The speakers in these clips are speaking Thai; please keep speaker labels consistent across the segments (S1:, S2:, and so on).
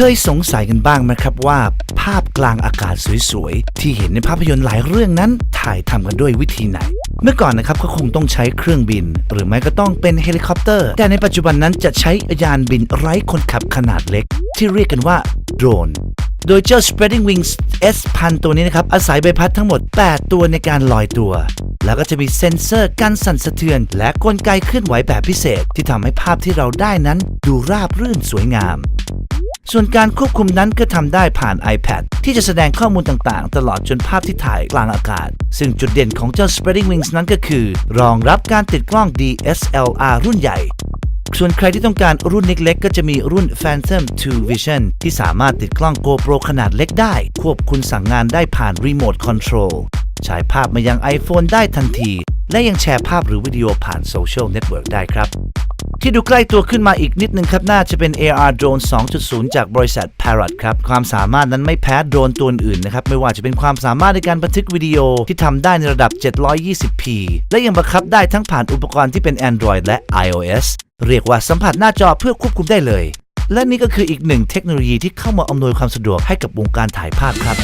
S1: เคยสงสัยกันบ้างไหมครับว่า ภาพกลางอากาศสวยๆ ที่เห็นในภาพยนตร์หลายเรื่องนั้น ถ่ายทำกันด้วยวิธีไหน เมื่อก่อนนะครับก็คงต้องใช้เครื่องบิน หรือไม่ก็ต้องเป็นเฮลิคอปเตอร์ แต่ในปัจจุบันนั้นจะใช้ยานบินไร้คนขับขนาดเล็ก ที่เรียกกันว่าโดรนโดยเจ้า Spreading Wings S พันตัวนี้นะครับ อาศัยใบพัดทั้งหมด 8 ตัวในการลอยตัว แล้วก็จะมีเซ็นเซอร์กันสั่นสะเทือน และกลไกเคลื่อนไหวแบบพิเศษ ที่ทำให้ภาพที่เราได้นั้นดูราบรื่นสวยงาม ส่วนการควบคุมนั้นก็ทำได้ผ่าน iPad ที่จะแสดงข้อมูลต่างๆ ตลอดจนภาพที่ถ่ายกลางอากาศ ซึ่งจุดเด่นของเจ้า Spreading Wings นั้นก็คือ รองรับการติดกล้อง DSLR รุ่นใหญ่ส่วนใครที่ต้องการรุ่นเล็กๆ ก็จะมีรุ่น Phantom 2 Vision ที่สามารถติดกล้อง GoPro ขนาดเล็กได้ ควบคุมสั่งงานได้ผ่าน Remote Control ฉายภาพมายัง iPhone ได้ทันที และยังแชร์ภาพหรือวิดีโอผ่านโซเชียลเน็ตเวิร์กได้ครับ ที่ดูใกล้ตัวขึ้นมาอีกนิดนึงครับ น่าจะเป็น AR Drone 2.0 จากบริษัท Parrot ครับ ความสามารถนั้นไม่แพ้โดรนตัวอื่นนะครับ ไม่ว่าจะเป็นความสามารถในการบันทึกวิดีโอที่ทำได้ในระดับ 720p และยังบังคับได้ทั้งผ่านอุปกรณ์ที่เป็น Android และ iOS เรียกว่าสัมผัสหน้าจอเพื่อควบคุมได้เลย และนี่ก็คืออีกหนึ่งเทคโนโลยีที่เข้ามาอำนวยความสะดวกให้กับวงการถ่ายภาพครับ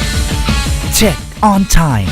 S1: Check on time